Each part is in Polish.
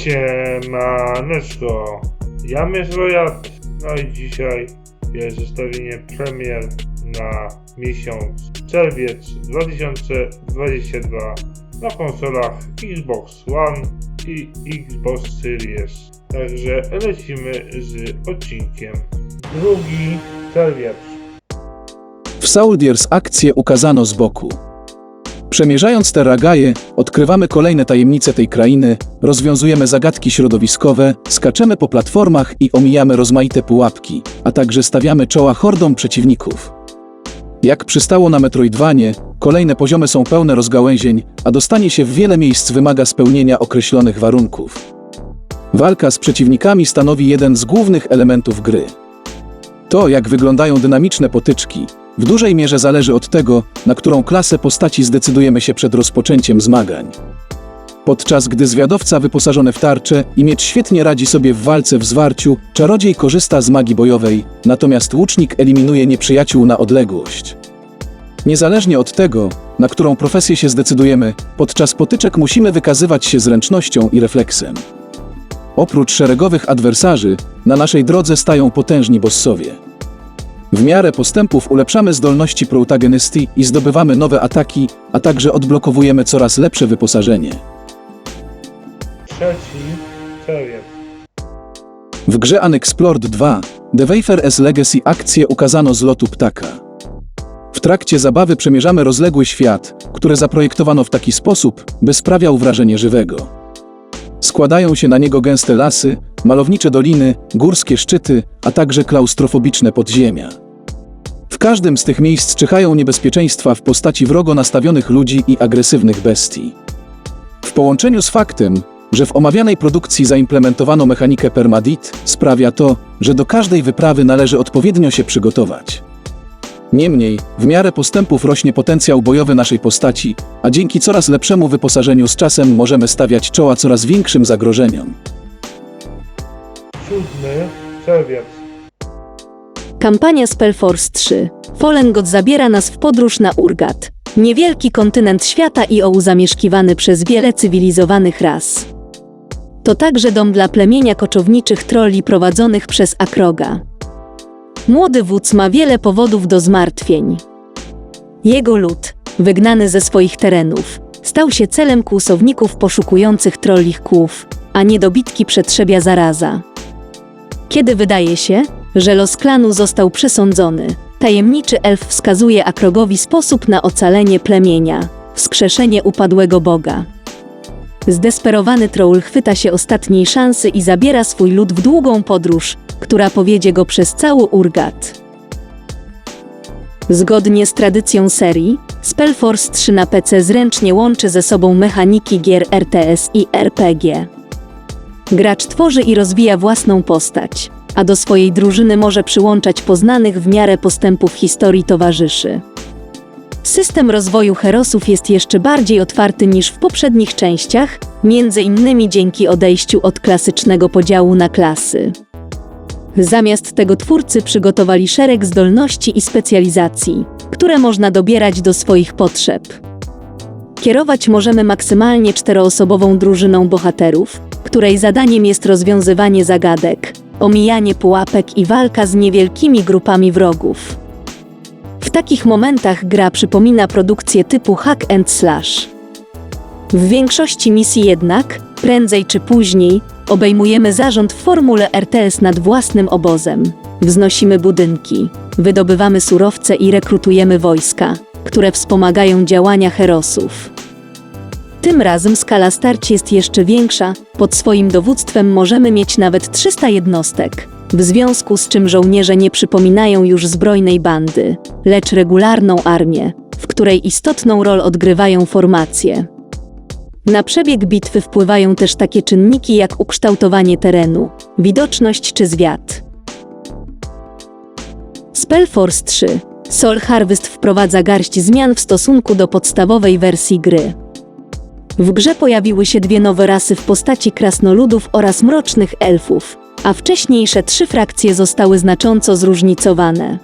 Siemaneczko, ja Rojat, no i dzisiaj jest zestawienie premier na miesiąc czerwiec 2022 na konsolach Xbox One i Xbox Series. Także lecimy z odcinkiem. Drugi czerwiec. W Soldiers akcję ukazano z boku. Przemierzając te ragaje, odkrywamy kolejne tajemnice tej krainy, rozwiązujemy zagadki środowiskowe, skaczemy po platformach i omijamy rozmaite pułapki, a także stawiamy czoła hordom przeciwników. Jak przystało na Metroidvanie, kolejne poziomy są pełne rozgałęzień, a dostanie się w wiele miejsc wymaga spełnienia określonych warunków. Walka z przeciwnikami stanowi jeden z głównych elementów gry. To, jak wyglądają dynamiczne potyczki, w dużej mierze zależy od tego, na którą klasę postaci zdecydujemy się przed rozpoczęciem zmagań. Podczas gdy zwiadowca wyposażony w tarczę i miecz świetnie radzi sobie w walce w zwarciu, czarodziej korzysta z magii bojowej, natomiast łucznik eliminuje nieprzyjaciół na odległość. Niezależnie od tego, na którą profesję się zdecydujemy, podczas potyczek musimy wykazywać się zręcznością i refleksem. Oprócz szeregowych adwersarzy, na naszej drodze stają potężni bossowie. W miarę postępów ulepszamy zdolności protagonisty i zdobywamy nowe ataki, a także odblokowujemy coraz lepsze wyposażenie. Trzeci czerwiec. W grze Unexplored 2 The Wafer S Legacy akcję ukazano z lotu ptaka. W trakcie zabawy przemierzamy rozległy świat, który zaprojektowano w taki sposób, by sprawiał wrażenie żywego. Składają się na niego gęste lasy, malownicze doliny, górskie szczyty, a także klaustrofobiczne podziemia. W każdym z tych miejsc czyhają niebezpieczeństwa w postaci wrogo nastawionych ludzi i agresywnych bestii. W połączeniu z faktem, że w omawianej produkcji zaimplementowano mechanikę permadit, sprawia to, że do każdej wyprawy należy odpowiednio się przygotować. Niemniej, w miarę postępów rośnie potencjał bojowy naszej postaci, a dzięki coraz lepszemu wyposażeniu z czasem możemy stawiać czoła coraz większym zagrożeniom. Siódmy czerwiec. Kampania Spellforce 3. Fallen God zabiera nas w podróż na Urgat. Niewielki kontynent świata i oł zamieszkiwany przez wiele cywilizowanych ras. To także dom dla plemienia koczowniczych trolli prowadzonych przez Akroga. Młody wódz ma wiele powodów do zmartwień. Jego lud, wygnany ze swoich terenów, stał się celem kłusowników poszukujących trollich kłów, a niedobitki przetrzebia zaraza. Kiedy wydaje się, że los klanu został przesądzony, tajemniczy elf wskazuje Akrogowi sposób na ocalenie plemienia wskrzeszenie upadłego boga. Zdesperowany troll chwyta się ostatniej szansy i zabiera swój lud w długą podróż, która powiedzie go przez cały Urgat. Zgodnie z tradycją serii, Spellforce 3 na PC zręcznie łączy ze sobą mechaniki gier RTS i RPG. Gracz tworzy i rozwija własną postać, a do swojej drużyny może przyłączać poznanych w miarę postępów historii towarzyszy. System rozwoju herosów jest jeszcze bardziej otwarty niż w poprzednich częściach, między innymi dzięki odejściu od klasycznego podziału na klasy. Zamiast tego twórcy przygotowali szereg zdolności i specjalizacji, które można dobierać do swoich potrzeb. Kierować możemy maksymalnie czteroosobową drużyną bohaterów, której zadaniem jest rozwiązywanie zagadek, omijanie pułapek i walka z niewielkimi grupami wrogów. W takich momentach gra przypomina produkcję typu hack and slash. W większości misji jednak, prędzej czy później, obejmujemy zarząd w formule RTS nad własnym obozem. Wznosimy budynki, wydobywamy surowce i rekrutujemy wojska, które wspomagają działania herosów. Tym razem skala starć jest jeszcze większa, pod swoim dowództwem możemy mieć nawet 300 jednostek, w związku z czym żołnierze nie przypominają już zbrojnej bandy, lecz regularną armię, w której istotną rolę odgrywają formacje. Na przebieg bitwy wpływają też takie czynniki jak ukształtowanie terenu, widoczność czy zwiat. Spellforce 3 Soul Harvest wprowadza garść zmian w stosunku do podstawowej wersji gry. W grze pojawiły się dwie nowe rasy w postaci krasnoludów oraz mrocznych elfów, a wcześniejsze trzy frakcje zostały znacząco zróżnicowane.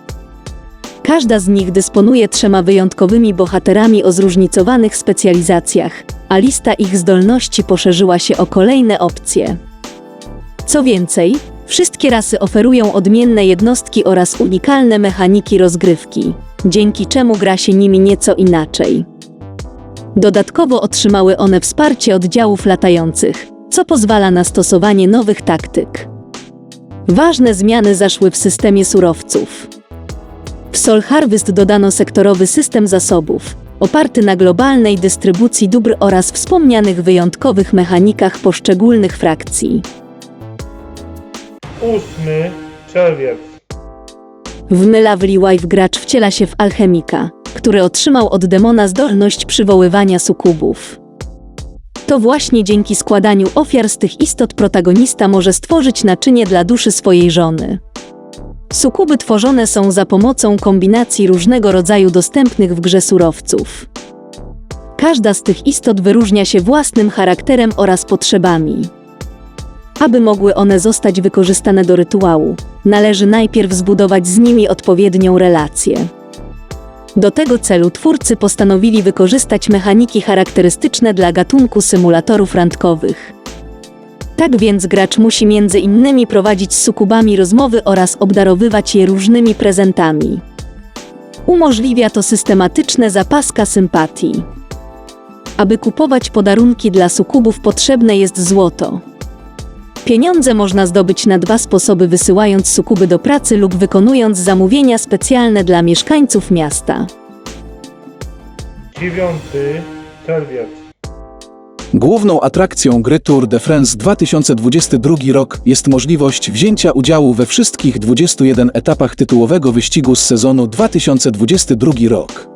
Każda z nich dysponuje trzema wyjątkowymi bohaterami o zróżnicowanych specjalizacjach, a lista ich zdolności poszerzyła się o kolejne opcje. Co więcej, wszystkie rasy oferują odmienne jednostki oraz unikalne mechaniki rozgrywki, dzięki czemu gra się nimi nieco inaczej. Dodatkowo otrzymały one wsparcie oddziałów latających, co pozwala na stosowanie nowych taktyk. Ważne zmiany zaszły w systemie surowców. W Sol Harvest dodano sektorowy system zasobów, oparty na globalnej dystrybucji dóbr oraz wspomnianych wyjątkowych mechanikach poszczególnych frakcji. 8 czerwiec. W Wife gracz wciela się w alchemika, który otrzymał od demona zdolność przywoływania sukubów. To właśnie dzięki składaniu ofiar z tych istot protagonista może stworzyć naczynie dla duszy swojej żony. Sukuby tworzone są za pomocą kombinacji różnego rodzaju dostępnych w grze surowców. Każda z tych istot wyróżnia się własnym charakterem oraz potrzebami. Aby mogły one zostać wykorzystane do rytuału, należy najpierw zbudować z nimi odpowiednią relację. Do tego celu twórcy postanowili wykorzystać mechaniki charakterystyczne dla gatunku symulatorów randkowych. Tak więc gracz musi między innymi prowadzić z sukubami rozmowy oraz obdarowywać je różnymi prezentami. Umożliwia to systematyczne zapaska sympatii. Aby kupować podarunki dla sukubów potrzebne jest złoto. Pieniądze można zdobyć na dwa sposoby wysyłając sukuby do pracy lub wykonując zamówienia specjalne dla mieszkańców miasta. 9 czerwiec. Główną atrakcją gry Tour de France 2022 rok jest możliwość wzięcia udziału we wszystkich 21 etapach tytułowego wyścigu z sezonu 2022 rok.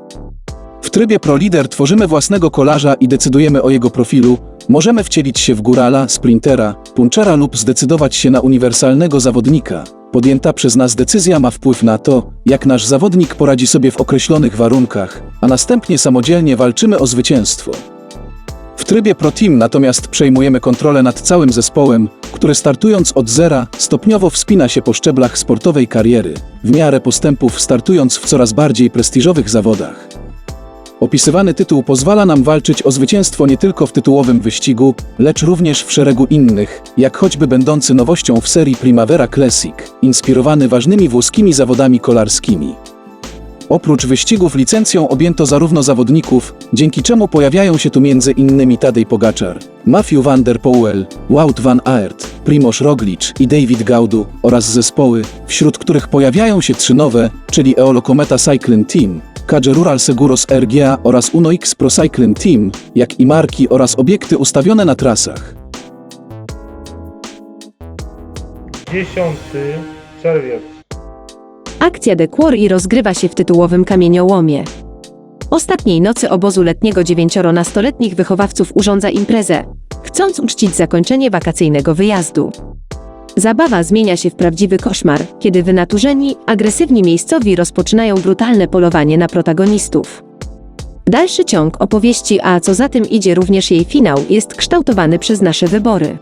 W trybie Pro Leader tworzymy własnego kolarza i decydujemy o jego profilu. Możemy wcielić się w górala, sprintera, punczera lub zdecydować się na uniwersalnego zawodnika. Podjęta przez nas decyzja ma wpływ na to, jak nasz zawodnik poradzi sobie w określonych warunkach, a następnie samodzielnie walczymy o zwycięstwo. W trybie Pro Team natomiast przejmujemy kontrolę nad całym zespołem, który startując od zera stopniowo wspina się po szczeblach sportowej kariery, w miarę postępów startując w coraz bardziej prestiżowych zawodach. Opisywany tytuł pozwala nam walczyć o zwycięstwo nie tylko w tytułowym wyścigu, lecz również w szeregu innych, jak choćby będący nowością w serii Primavera Classic, inspirowany ważnymi włoskimi zawodami kolarskimi. Oprócz wyścigów licencją objęto zarówno zawodników, dzięki czemu pojawiają się tu innymi Tadej Pogaczar, Matthew van der Poel, Wout van Aert, Primoz Roglic i David Gaudu oraz zespoły, wśród których pojawiają się trzy nowe, czyli Eolo Kometa Cycling Team, Cadge Rural Seguros RGA oraz Uno X Pro Cycling Team, jak i marki oraz obiekty ustawione na trasach. 10 czerwiec. Akcja The Quarry rozgrywa się w tytułowym kamieniołomie. Ostatniej nocy obozu letniego dziewięcioro nastoletnich wychowawców urządza imprezę, chcąc uczcić zakończenie wakacyjnego wyjazdu. Zabawa zmienia się w prawdziwy koszmar, kiedy wynaturzeni, agresywni miejscowi rozpoczynają brutalne polowanie na protagonistów. Dalszy ciąg opowieści, a co za tym idzie również jej finał, jest kształtowany przez nasze wybory.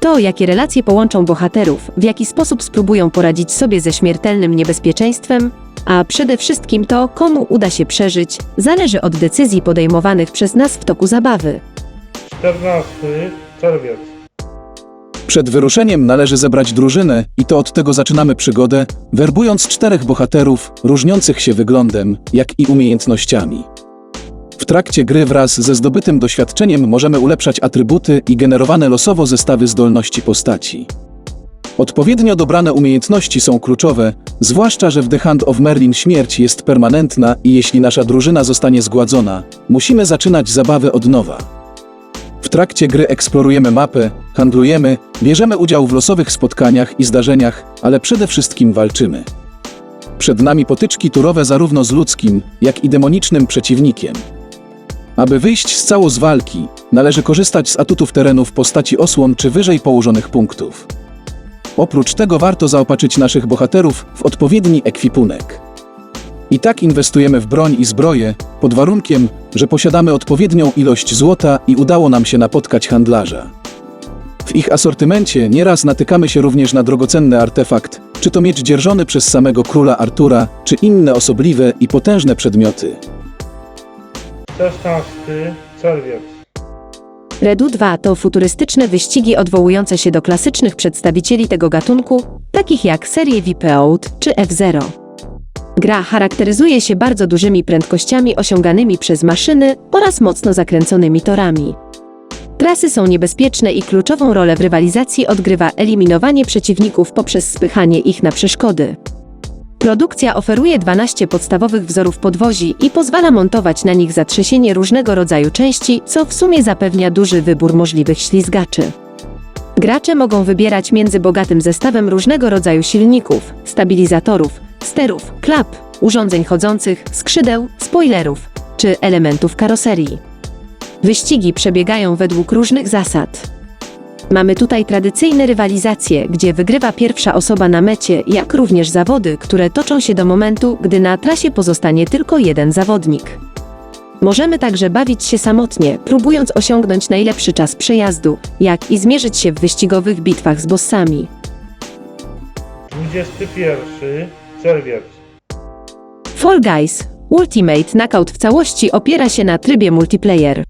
To, jakie relacje połączą bohaterów, w jaki sposób spróbują poradzić sobie ze śmiertelnym niebezpieczeństwem, a przede wszystkim to, komu uda się przeżyć, zależy od decyzji podejmowanych przez nas w toku zabawy. 14 czerwiec. Przed wyruszeniem należy zebrać drużynę i to od tego zaczynamy przygodę, werbując czterech bohaterów, różniących się wyglądem, jak i umiejętnościami. Trakcie gry wraz ze zdobytym doświadczeniem możemy ulepszać atrybuty i generowane losowo zestawy zdolności postaci. Odpowiednio dobrane umiejętności są kluczowe, zwłaszcza, że w The Hand of Merlin śmierć jest permanentna i jeśli nasza drużyna zostanie zgładzona, musimy zaczynać zabawę od nowa. W trakcie gry eksplorujemy mapę, handlujemy, bierzemy udział w losowych spotkaniach i zdarzeniach, ale przede wszystkim walczymy. Przed nami potyczki turowe zarówno z ludzkim, jak i demonicznym przeciwnikiem. Aby wyjść z cało z walki, należy korzystać z atutów terenu w postaci osłon czy wyżej położonych punktów. Oprócz tego warto zaopatrzyć naszych bohaterów w odpowiedni ekwipunek. I tak inwestujemy w broń i zbroję, pod warunkiem, że posiadamy odpowiednią ilość złota i udało nam się napotkać handlarza. W ich asortymencie nieraz natykamy się również na drogocenny artefakt, czy to miecz dzierżony przez samego króla Artura, czy inne osobliwe i potężne przedmioty. 16 czerwiec. Redu 2 to futurystyczne wyścigi odwołujące się do klasycznych przedstawicieli tego gatunku, takich jak serie VP-Out czy F-Zero. Gra charakteryzuje się bardzo dużymi prędkościami osiąganymi przez maszyny oraz mocno zakręconymi torami. Trasy są niebezpieczne i kluczową rolę w rywalizacji odgrywa eliminowanie przeciwników poprzez spychanie ich na przeszkody. Produkcja oferuje 12 podstawowych wzorów podwozi i pozwala montować na nich zatrzęsienie różnego rodzaju części, co w sumie zapewnia duży wybór możliwych ślizgaczy. Gracze mogą wybierać między bogatym zestawem różnego rodzaju silników, stabilizatorów, sterów, klap, urządzeń chodzących, skrzydeł, spoilerów czy elementów karoserii. Wyścigi przebiegają według różnych zasad. Mamy tutaj tradycyjne rywalizacje, gdzie wygrywa pierwsza osoba na mecie, jak również zawody, które toczą się do momentu, gdy na trasie pozostanie tylko jeden zawodnik. Możemy także bawić się samotnie, próbując osiągnąć najlepszy czas przejazdu, jak i zmierzyć się w wyścigowych bitwach z bossami. 21 czerwiec, Fall Guys Ultimate Knockout w całości opiera się na trybie multiplayer.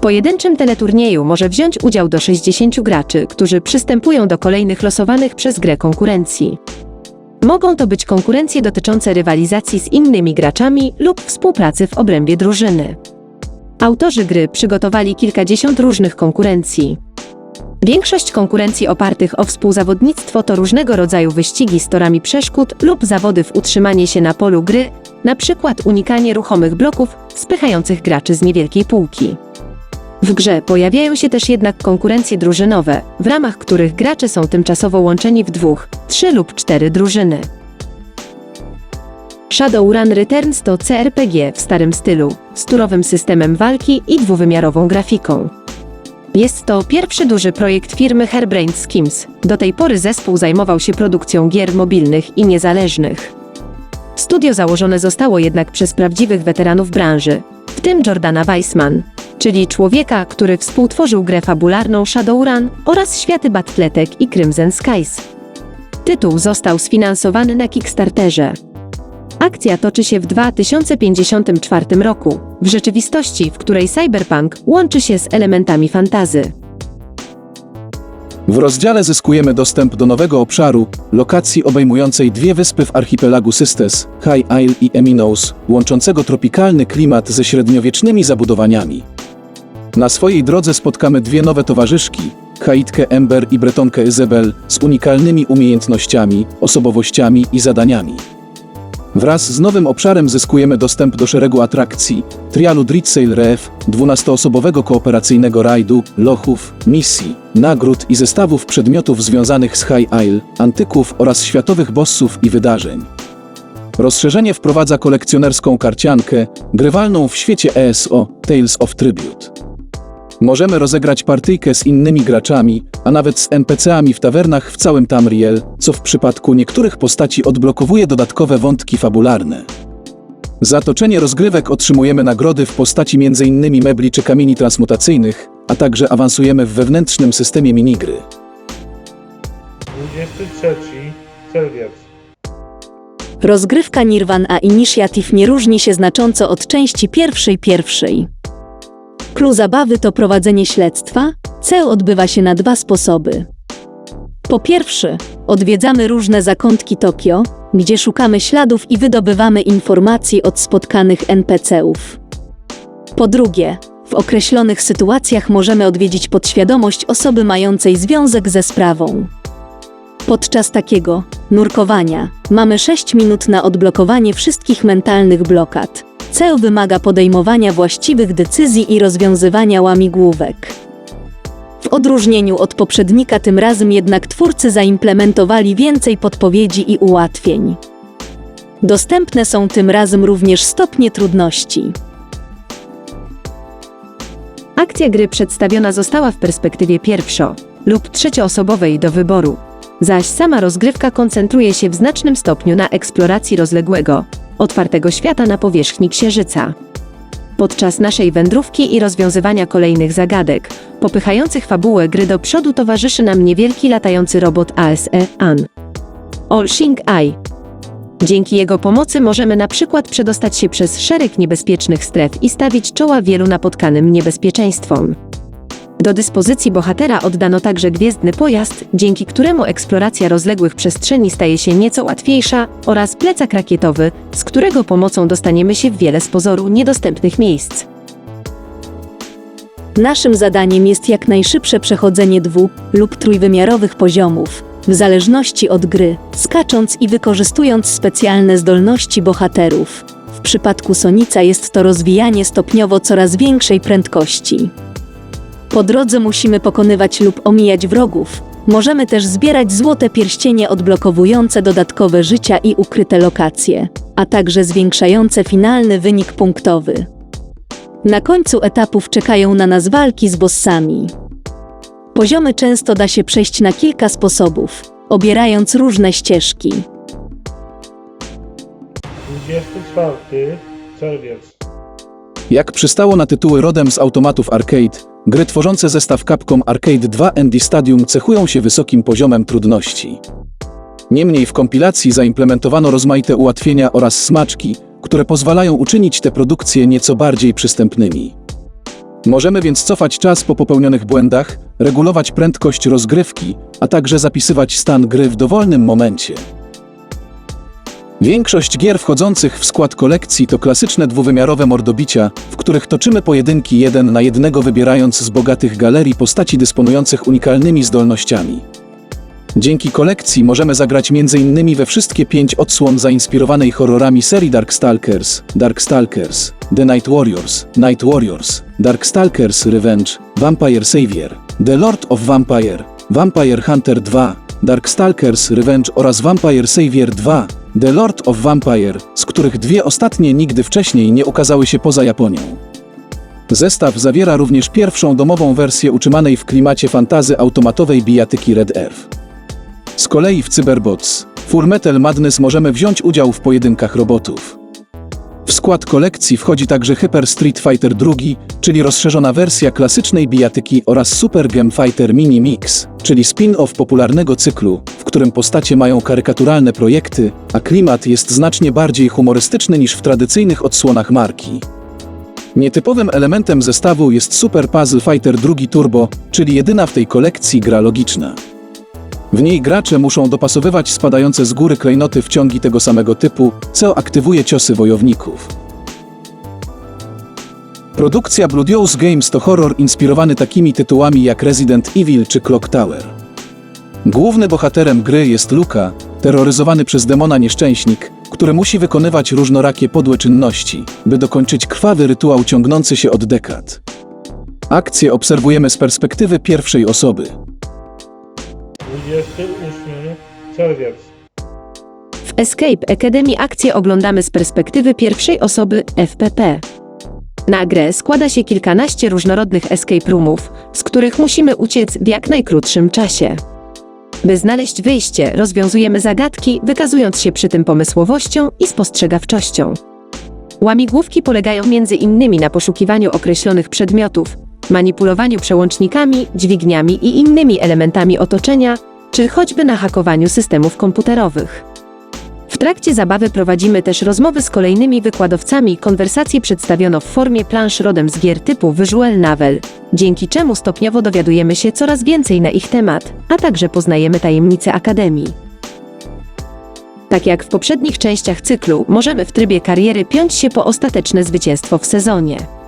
Pojedynczym teleturnieju może wziąć udział do 60 graczy, którzy przystępują do kolejnych losowanych przez grę konkurencji. Mogą to być konkurencje dotyczące rywalizacji z innymi graczami lub współpracy w obrębie drużyny. Autorzy gry przygotowali kilkadziesiąt różnych konkurencji. Większość konkurencji opartych o współzawodnictwo to różnego rodzaju wyścigi z torami przeszkód lub zawody w utrzymanie się na polu gry, przykład unikanie ruchomych bloków spychających graczy z niewielkiej półki. W grze pojawiają się też jednak konkurencje drużynowe, w ramach których gracze są tymczasowo łączeni w dwóch, trzy lub cztery drużyny. Shadowrun Returns to CRPG w starym stylu, z turowym systemem walki i dwuwymiarową grafiką. Jest to pierwszy duży projekt firmy Hairbrained Schemes. Do tej pory zespół zajmował się produkcją gier mobilnych i niezależnych. Studio założone zostało jednak przez prawdziwych weteranów branży, w tym Jordana Weissman, czyli człowieka, który współtworzył grę fabularną Shadowrun oraz światy Battletek i Crimson Skies. Tytuł został sfinansowany na Kickstarterze. Akcja toczy się w 2054 roku, w rzeczywistości, w której cyberpunk łączy się z elementami fantazy. W rozdziale zyskujemy dostęp do nowego obszaru, lokacji obejmującej dwie wyspy w archipelagu Systes, High Isle i Eminos, łączącego tropikalny klimat ze średniowiecznymi zabudowaniami. Na swojej drodze spotkamy dwie nowe towarzyszki, Haitkę Ember i Bretonkę Izabel, z unikalnymi umiejętnościami, osobowościami i zadaniami. Wraz z nowym obszarem zyskujemy dostęp do szeregu atrakcji, trialu Dritsail Reef, 12-osobowego kooperacyjnego rajdu, lochów, misji, nagród i zestawów przedmiotów związanych z High Isle, antyków oraz światowych bossów i wydarzeń. Rozszerzenie wprowadza kolekcjonerską karciankę, grywalną w świecie ESO Tales of Tribute. Możemy rozegrać partyjkę z innymi graczami, a nawet z NPC-ami w tawernach w całym Tamriel, co w przypadku niektórych postaci odblokowuje dodatkowe wątki fabularne. Za toczenie rozgrywek otrzymujemy nagrody w postaci m.in. mebli czy kamieni transmutacyjnych, a także awansujemy w wewnętrznym systemie minigry. 23 czerwiec, Rozgrywka Nirvan a Initiative nie różni się znacząco od części pierwszej pierwszej. Clue zabawy to prowadzenie śledztwa. Cel odbywa się na dwa sposoby. Po pierwsze, odwiedzamy różne zakątki Tokio, gdzie szukamy śladów i wydobywamy informacji od spotkanych NPC-ów. Po drugie, w określonych sytuacjach możemy odwiedzić podświadomość osoby mającej związek ze sprawą. Podczas takiego nurkowania mamy 6 minut na odblokowanie wszystkich mentalnych blokad. Cel wymaga podejmowania właściwych decyzji i rozwiązywania łamigłówek. W odróżnieniu od poprzednika tym razem jednak twórcy zaimplementowali więcej podpowiedzi i ułatwień. Dostępne są tym razem również stopnie trudności. Akcja gry przedstawiona została w perspektywie pierwszo- lub trzecioosobowej do wyboru, zaś sama rozgrywka koncentruje się w znacznym stopniu na eksploracji rozległego, otwartego świata na powierzchni Księżyca. Podczas naszej wędrówki i rozwiązywania kolejnych zagadek, popychających fabułę gry do przodu towarzyszy nam niewielki latający robot ASE An. All-Shing Eye. Dzięki jego pomocy możemy na przykład przedostać się przez szereg niebezpiecznych stref i stawić czoła wielu napotkanym niebezpieczeństwom. Do dyspozycji bohatera oddano także gwiezdny pojazd, dzięki któremu eksploracja rozległych przestrzeni staje się nieco łatwiejsza, oraz plecak rakietowy, z którego pomocą dostaniemy się w wiele z pozoru niedostępnych miejsc. Naszym zadaniem jest jak najszybsze przechodzenie dwu- lub trójwymiarowych poziomów, w zależności od gry, skacząc i wykorzystując specjalne zdolności bohaterów. W przypadku Sonica jest to rozwijanie stopniowo coraz większej prędkości. Po drodze musimy pokonywać lub omijać wrogów. Możemy też zbierać złote pierścienie odblokowujące dodatkowe życia i ukryte lokacje, a także zwiększające finalny wynik punktowy. Na końcu etapów czekają na nas walki z bossami. Poziomy często da się przejść na kilka sposobów, obierając różne ścieżki. 24 czerwiec. Jak przystało na tytuły rodem z automatów arcade, gry tworzące zestaw Capcom Arcade 2 Andy Stadium cechują się wysokim poziomem trudności. Niemniej w kompilacji zaimplementowano rozmaite ułatwienia oraz smaczki, które pozwalają uczynić te produkcje nieco bardziej przystępnymi. Możemy więc cofać czas po popełnionych błędach, regulować prędkość rozgrywki, a także zapisywać stan gry w dowolnym momencie. Większość gier wchodzących w skład kolekcji to klasyczne dwuwymiarowe mordobicia, w których toczymy pojedynki jeden na jednego wybierając z bogatych galerii postaci dysponujących unikalnymi zdolnościami. Dzięki kolekcji możemy zagrać m.in. we wszystkie pięć odsłon zainspirowanej horrorami serii Darkstalkers, Darkstalkers, The Night Warriors, Night Warriors, Darkstalkers Revenge, Vampire Savior, The Lord of Vampire, Vampire Hunter 2, Darkstalkers Revenge oraz Vampire Savior 2, The Lord of Vampire, z których dwie ostatnie nigdy wcześniej nie ukazały się poza Japonią. Zestaw zawiera również pierwszą domową wersję utrzymanej w klimacie fantazy automatowej bijatyki Red Earth. Z kolei w Cyberbots, Full Metal Madness możemy wziąć udział w pojedynkach robotów. W skład kolekcji wchodzi także Hyper Street Fighter II, czyli rozszerzona wersja klasycznej bijatyki oraz Super Game Fighter Mini Mix, czyli spin-off popularnego cyklu, w którym postacie mają karykaturalne projekty, a klimat jest znacznie bardziej humorystyczny niż w tradycyjnych odsłonach marki. Nietypowym elementem zestawu jest Super Puzzle Fighter II Turbo, czyli jedyna w tej kolekcji gra logiczna. W niej gracze muszą dopasowywać spadające z góry klejnoty w ciągi tego samego typu, co aktywuje ciosy wojowników. Produkcja Bloodious Games to horror inspirowany takimi tytułami jak Resident Evil czy Clock Tower. Głównym bohaterem gry jest Luka, terroryzowany przez demona nieszczęśnik, który musi wykonywać różnorakie podłe czynności, by dokończyć krwawy rytuał ciągnący się od dekad. Akcję obserwujemy z perspektywy pierwszej osoby. 28 czerwiec. W Escape Academy akcję oglądamy z perspektywy pierwszej osoby FPP. Na grę składa się kilkanaście różnorodnych escape roomów, z których musimy uciec w jak najkrótszym czasie. By znaleźć wyjście, rozwiązujemy zagadki, wykazując się przy tym pomysłowością i spostrzegawczością. Łamigłówki polegają między innymi na poszukiwaniu określonych przedmiotów, manipulowaniu przełącznikami, dźwigniami i innymi elementami otoczenia, czy choćby na hakowaniu systemów komputerowych. W trakcie zabawy prowadzimy też rozmowy z kolejnymi wykładowcami, konwersacje przedstawiono w formie plansz rodem z gier typu Visual Novel, dzięki czemu stopniowo dowiadujemy się coraz więcej na ich temat, a także poznajemy tajemnice Akademii. Tak jak w poprzednich częściach cyklu, możemy w trybie kariery piąć się po ostateczne zwycięstwo w sezonie.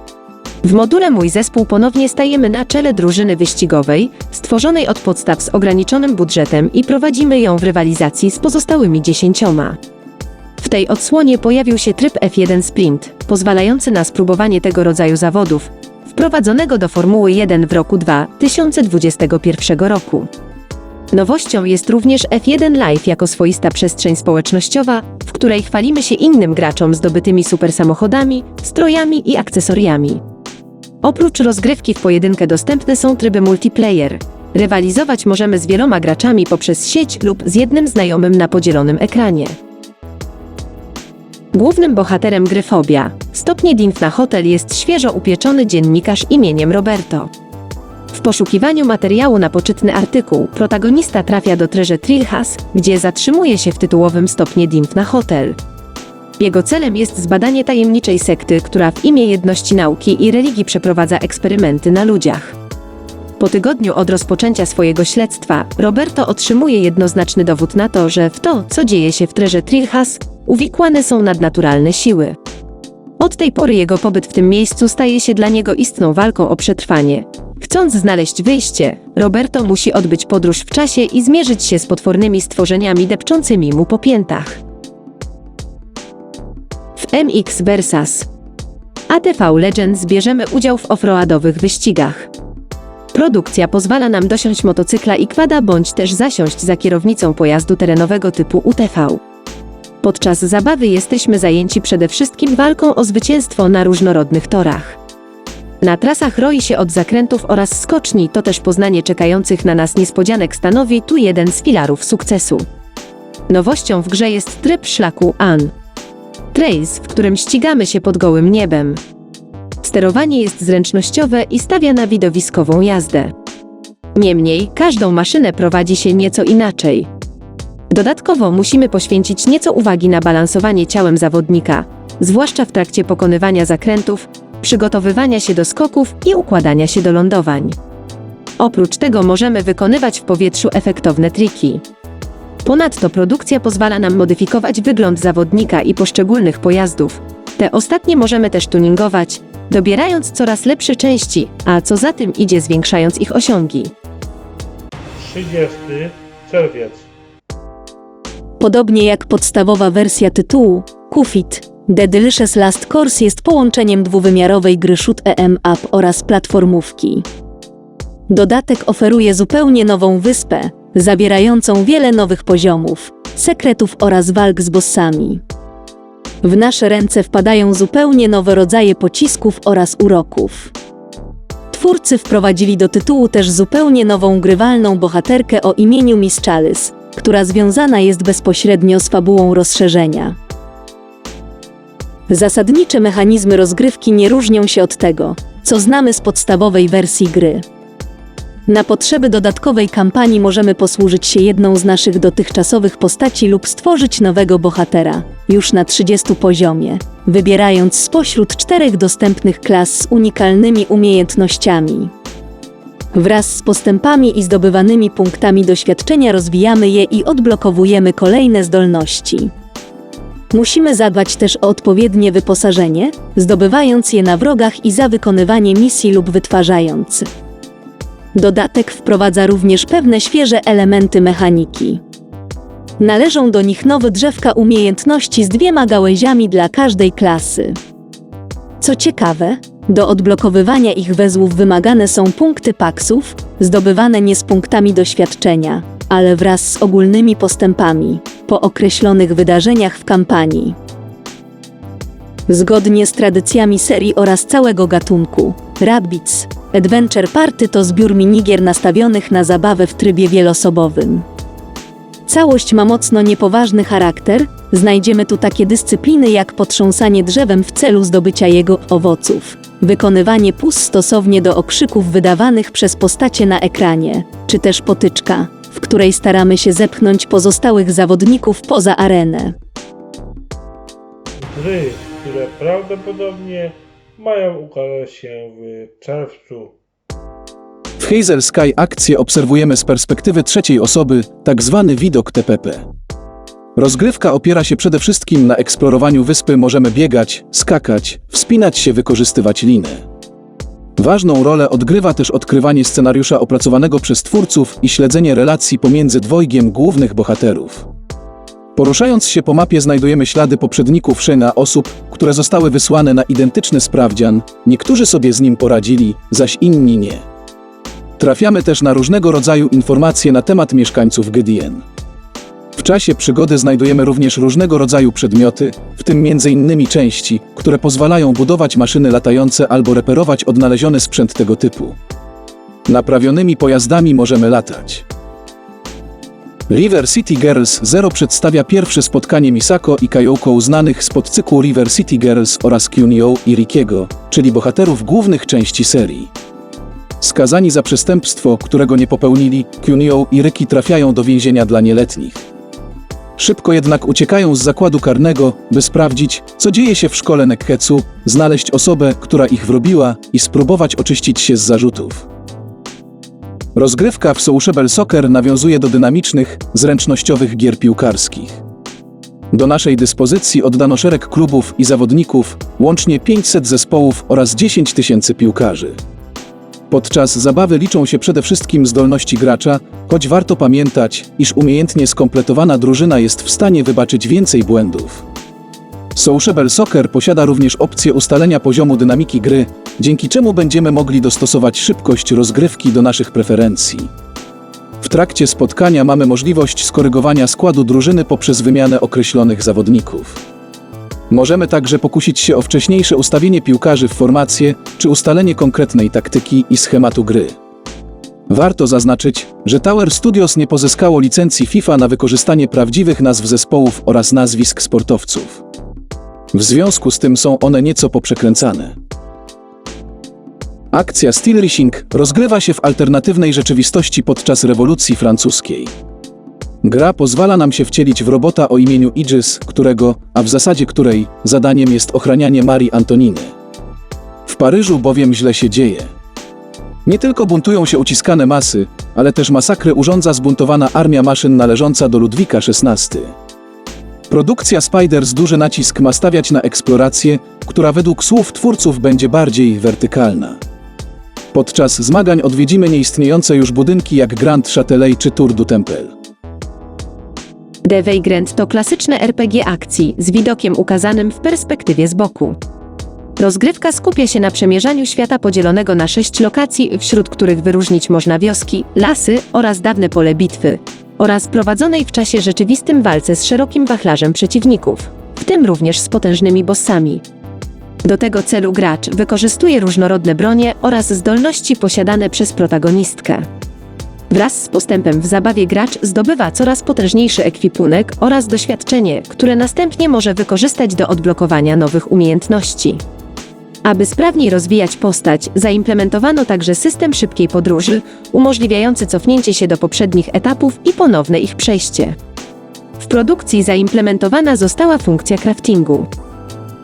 W module Mój Zespół ponownie stajemy na czele drużyny wyścigowej, stworzonej od podstaw z ograniczonym budżetem i prowadzimy ją w rywalizacji z pozostałymi dziesięcioma. W tej odsłonie pojawił się tryb F1 Sprint, pozwalający na spróbowanie tego rodzaju zawodów, wprowadzonego do Formuły 1 w roku 2021 roku. Nowością jest również F1 Live jako swoista przestrzeń społecznościowa, w której chwalimy się innym graczom zdobytymi supersamochodami, strojami i akcesoriami. Oprócz rozgrywki w pojedynkę dostępne są tryby multiplayer. Rywalizować możemy z wieloma graczami poprzez sieć lub z jednym znajomym na podzielonym ekranie. Głównym bohaterem gry Fobia, stopnie Dinf na hotel jest świeżo upieczony dziennikarz imieniem Roberto. W poszukiwaniu materiału na poczytny artykuł protagonista trafia do Treże Trilhas, gdzie zatrzymuje się w tytułowym stopnie Dinf na hotel. Jego celem jest zbadanie tajemniczej sekty, która w imię jedności nauki i religii przeprowadza eksperymenty na ludziach. Po tygodniu od rozpoczęcia swojego śledztwa, Roberto otrzymuje jednoznaczny dowód na to, że w to, co dzieje się w Tree House, uwikłane są nadnaturalne siły. Od tej pory jego pobyt w tym miejscu staje się dla niego istną walką o przetrwanie. Chcąc znaleźć wyjście, Roberto musi odbyć podróż w czasie i zmierzyć się z potwornymi stworzeniami depczącymi mu po piętach. MX Versas ATV Legends bierzemy udział w offroadowych wyścigach. Produkcja pozwala nam dosiąść motocykla i kwada bądź też zasiąść za kierownicą pojazdu terenowego typu UTV. Podczas zabawy jesteśmy zajęci przede wszystkim walką o zwycięstwo na różnorodnych torach. Na trasach roi się od zakrętów oraz skoczni, to też poznanie czekających na nas niespodzianek stanowi tu jeden z filarów sukcesu. Nowością w grze jest tryb szlaku AN. Trace, w którym ścigamy się pod gołym niebem. Sterowanie jest zręcznościowe i stawia na widowiskową jazdę. Niemniej, każdą maszynę prowadzi się nieco inaczej. Dodatkowo musimy poświęcić nieco uwagi na balansowanie ciałem zawodnika, zwłaszcza w trakcie pokonywania zakrętów, przygotowywania się do skoków i układania się do lądowań. Oprócz tego możemy wykonywać w powietrzu efektowne triki. Ponadto produkcja pozwala nam modyfikować wygląd zawodnika i poszczególnych pojazdów. Te ostatnie możemy też tuningować, dobierając coraz lepsze części, a co za tym idzie zwiększając ich osiągi. 30 czerwiec. Podobnie jak podstawowa wersja tytułu, Kufit, The Delicious Last Course jest połączeniem dwuwymiarowej gry Shoot em Up oraz platformówki. Dodatek oferuje zupełnie nową wyspę, zawierającą wiele nowych poziomów, sekretów oraz walk z bossami. W nasze ręce wpadają zupełnie nowe rodzaje pocisków oraz uroków. Twórcy wprowadzili do tytułu też zupełnie nową grywalną bohaterkę o imieniu Miss Chalice, która związana jest bezpośrednio z fabułą rozszerzenia. Zasadnicze mechanizmy rozgrywki nie różnią się od tego, co znamy z podstawowej wersji gry. Na potrzeby dodatkowej kampanii możemy posłużyć się jedną z naszych dotychczasowych postaci lub stworzyć nowego bohatera, już na 30 poziomie, wybierając spośród czterech dostępnych klas z unikalnymi umiejętnościami. Wraz z postępami i zdobywanymi punktami doświadczenia rozwijamy je i odblokowujemy kolejne zdolności. Musimy zadbać też o odpowiednie wyposażenie, zdobywając je na wrogach i za wykonywanie misji lub wytwarzając. Dodatek wprowadza również pewne świeże elementy mechaniki. Należą do nich nowe drzewka umiejętności z dwiema gałęziami dla każdej klasy. Co ciekawe, do odblokowywania ich wezłów wymagane są punkty paksów, zdobywane nie z punktami doświadczenia, ale wraz z ogólnymi postępami, po określonych wydarzeniach w kampanii. Zgodnie z tradycjami serii oraz całego gatunku, Rabbids Adventure Party to zbiór minigier nastawionych na zabawę w trybie wielosobowym. Całość ma mocno niepoważny charakter, znajdziemy tu takie dyscypliny jak potrząsanie drzewem w celu zdobycia jego owoców, wykonywanie pus stosownie do okrzyków wydawanych przez postacie na ekranie, czy też potyczka, w której staramy się zepchnąć pozostałych zawodników poza arenę. Gry, które prawdopodobnie mają ukazać się w czerwcu. W Hazel Sky akcję obserwujemy z perspektywy trzeciej osoby, tak zwany widok TPP. Rozgrywka opiera się przede wszystkim na eksplorowaniu wyspy, możemy biegać, skakać, wspinać się, wykorzystywać liny. Ważną rolę odgrywa też odkrywanie scenariusza opracowanego przez twórców i śledzenie relacji pomiędzy dwojgiem głównych bohaterów. Poruszając się po mapie znajdujemy ślady poprzedników Szyna osób, które zostały wysłane na identyczny sprawdzian, niektórzy sobie z nim poradzili, zaś inni nie. Trafiamy też na różnego rodzaju informacje na temat mieszkańców Gdien. W czasie przygody znajdujemy również różnego rodzaju przedmioty, w tym m.in. części, które pozwalają budować maszyny latające albo reperować odnaleziony sprzęt tego typu. Naprawionymi pojazdami możemy latać. River City Girls Zero przedstawia pierwsze spotkanie Misako i Kayoko znanych z podcyklu River City Girls oraz Kunio i Rikiego, czyli bohaterów głównych części serii. Skazani za przestępstwo, którego nie popełnili, Kunio i Ryki trafiają do więzienia dla nieletnich. Szybko jednak uciekają z zakładu karnego, by sprawdzić, co dzieje się w szkole Nekhetsu, znaleźć osobę, która ich wrobiła i spróbować oczyścić się z zarzutów. Rozgrywka w Sociable Soccer nawiązuje do dynamicznych, zręcznościowych gier piłkarskich. Do naszej dyspozycji oddano szereg klubów i zawodników, łącznie 500 zespołów oraz 10 tysięcy piłkarzy. Podczas zabawy liczą się przede wszystkim zdolności gracza, choć warto pamiętać, iż umiejętnie skompletowana drużyna jest w stanie wybaczyć więcej błędów. Sociable Soccer posiada również opcję ustalenia poziomu dynamiki gry, dzięki czemu będziemy mogli dostosować szybkość rozgrywki do naszych preferencji. W trakcie spotkania mamy możliwość skorygowania składu drużyny poprzez wymianę określonych zawodników. Możemy także pokusić się o wcześniejsze ustawienie piłkarzy w formację czy ustalenie konkretnej taktyki i schematu gry. Warto zaznaczyć, że Tower Studios nie pozyskało licencji FIFA na wykorzystanie prawdziwych nazw zespołów oraz nazwisk sportowców. W związku z tym są one nieco poprzekręcane. Akcja Steel Racing rozgrywa się w alternatywnej rzeczywistości podczas rewolucji francuskiej. Gra pozwala nam się wcielić w robota o imieniu Aegis, którego, a w zasadzie której, zadaniem jest ochranianie Marii Antoniny. W Paryżu bowiem źle się dzieje. Nie tylko buntują się uciskane masy, ale też masakry urządza zbuntowana armia maszyn należąca do Ludwika XVI. Produkcja Spiders duży nacisk ma stawiać na eksplorację, która według słów twórców będzie bardziej wertykalna. Podczas zmagań odwiedzimy nieistniejące już budynki jak Grand Châtelet czy Tour du Temple. The Vagrant to klasyczne RPG akcji z widokiem ukazanym w perspektywie z boku. Rozgrywka skupia się na przemierzaniu świata podzielonego na sześć lokacji, wśród których wyróżnić można wioski, lasy oraz dawne pole bitwy, oraz prowadzonej w czasie rzeczywistym walce z szerokim wachlarzem przeciwników, w tym również z potężnymi bossami. Do tego celu gracz wykorzystuje różnorodne bronie oraz zdolności posiadane przez protagonistkę. Wraz z postępem w zabawie gracz zdobywa coraz potężniejszy ekwipunek oraz doświadczenie, które następnie może wykorzystać do odblokowania nowych umiejętności. Aby sprawniej rozwijać postać, zaimplementowano także system szybkiej podróży, umożliwiający cofnięcie się do poprzednich etapów i ponowne ich przejście. W produkcji zaimplementowana została funkcja craftingu.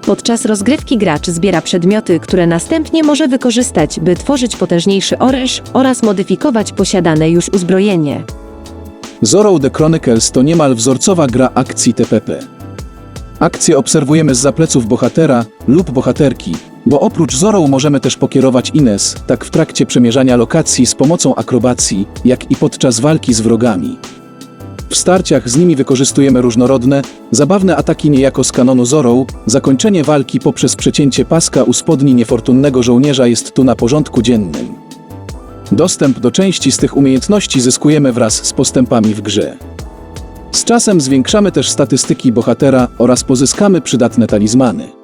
Podczas rozgrywki gracz zbiera przedmioty, które następnie może wykorzystać, by tworzyć potężniejszy oręż oraz modyfikować posiadane już uzbrojenie. Zorro The Chronicles to niemal wzorcowa gra akcji TPP. Akcję obserwujemy z zapleców bohatera lub bohaterki, bo oprócz Zorro możemy też pokierować Ines, tak w trakcie przemierzania lokacji z pomocą akrobacji, jak i podczas walki z wrogami. W starciach z nimi wykorzystujemy różnorodne, zabawne ataki niejako z kanonu Zorro, zakończenie walki poprzez przecięcie paska u spodni niefortunnego żołnierza jest tu na porządku dziennym. Dostęp do części z tych umiejętności zyskujemy wraz z postępami w grze. Z czasem zwiększamy też statystyki bohatera oraz pozyskamy przydatne talizmany.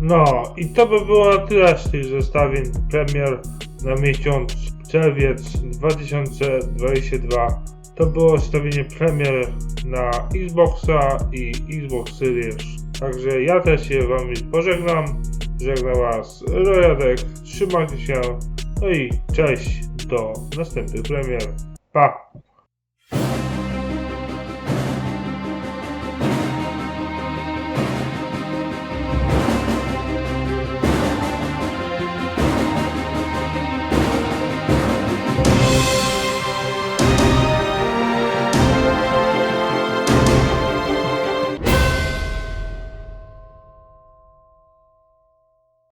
No i to by było na tyle z tych zestawień premier na miesiąc czerwiec 2022. To było zestawienie premier na Xboxa i Xbox Series. Także ja też się wami pożegnam. Żegna was Rojadek. Trzymajcie się. No i cześć do następnych premier. Pa!